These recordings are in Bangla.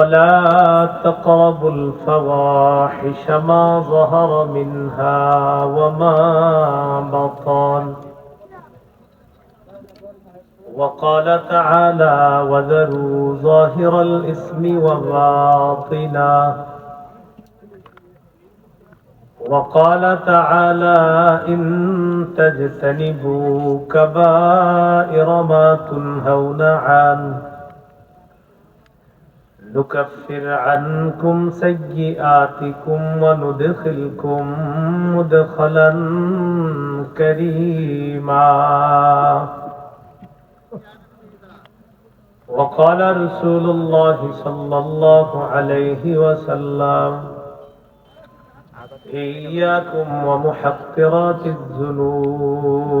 ولا تقربوا الفواحش ما ظهر منها وما بطن. وقال تعالى وذروا ظاهر الإثم وباطنه وقال تعالى إن تجتنبوا كبائر ما تنهون عنه. نكفر عنكم سيئاتكم وندخلكم مدخلا كريما. وقال رسول الله صلى الله عليه وسلم إياكم ومحقرات الذنوب.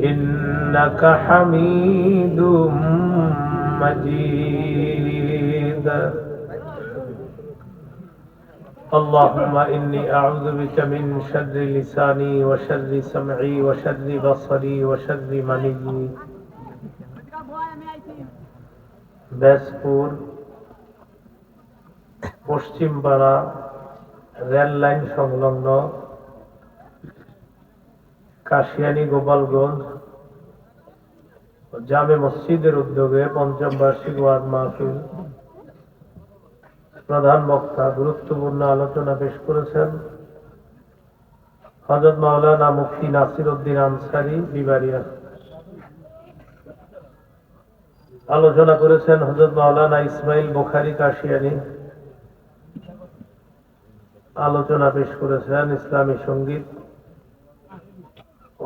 إنك حميد مجيد اللهم إني أعوذ بك من شر لساني وشر سمعي وشر بصري وشر مني ব্যাসপুর পশ্চিমপাড়া রেল লাইন সংলগ্ন কাশিয়ানি গোপালগঞ্জ জামে মসজিদের উদ্যোগে পঞ্চম বার্ষিক ওয়াজ মাহফিল। প্রধান বক্তা গুরুত্বপূর্ণ আলোচনা পেশ করেছেন হজরত মাওলানা মুফতি নাসির উদ্দিন আনসারি বিবারিয়া আলোচনা করেছেন হজরত মাওলানা ইসমাইল বোখারি কাশিয়ানি। আলোচনা পেশ করেছেন ইসলামী সংগীত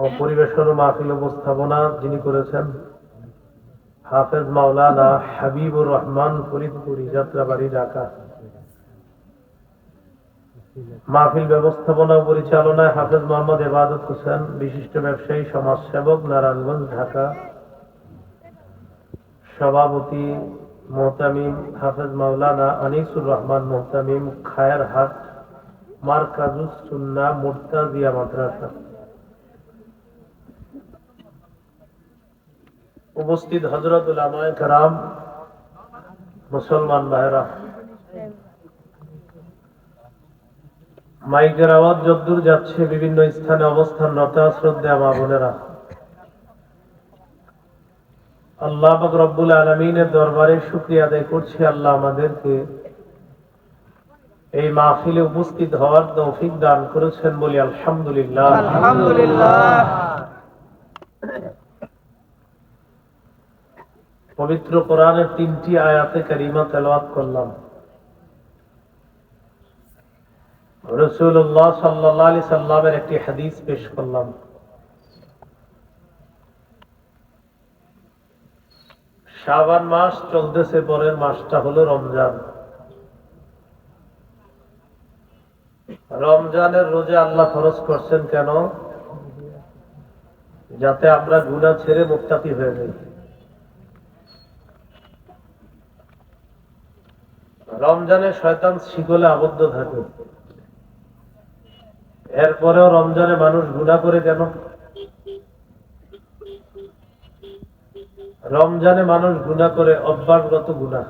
ও মাহফিল উপস্থাপনা যিনি করেছেন হাফেজ মাওলানা হাবিবুর রহমান ফরিদপুরি যাত্রাবাড়ি, ঢাকা। মাহফিল ব্যবস্থাপনা পরিচালনায় হাফেজ মোহাম্মদ এবাদত হোসেন, বিশিষ্ট ব্যবসায়ী, সমাজসেবক, নারায়ণগঞ্জ, ঢাকা। সভাপতি মোহতামিম হাফেজ মাওলানা আনিসুর রহমান মোহতামিম খায়ের হাট মারকাজুস সুন্না মুরতাজিয়া মাদ্রাসা। উপস্থিত হজরতুল আমায় কারাম, মুসলমান ভাইরা মাইকের আওয়াজ যদ্দূর যাচ্ছে, বিভিন্ন স্থানে অবস্থানরত শ্রদ্ধা মা বোনেরা। আল্লাহ রব্বুল আলমিনের দরবারে শুক্রিয়া আদায় করছি আল্লাহ আমাদেরকে এই মাহফিলে উপস্থিত হওয়ার তৌফিক দান করেছেন বলি আলহামদুলিল্লাহ। আলহামদুলিল্লাহ। পবিত্র কোরআনের তিনটি আয়াতে কারিমা তেলাওয়াত করলাম। রসুল্লাহ সাল্লাহ আলি সাল্লামের একটি হাদিস পেশ করলাম। শাবান মাস চলতেছে, পরের মাসটা হলো রমজান। রমজানের রোজে আল্লাহ খরচ করছেন কেন? যাতে আমরা গুণা ছেড়ে মুক্তাকি হয়ে যাই। রমজানে শয়তান শিকলে আবদ্ধ থাকে। এরপরেও রমজানে মানুষ গুণা করে কেন? রমজানে মানুষ গুণা করে অভ্যাসগত গুণা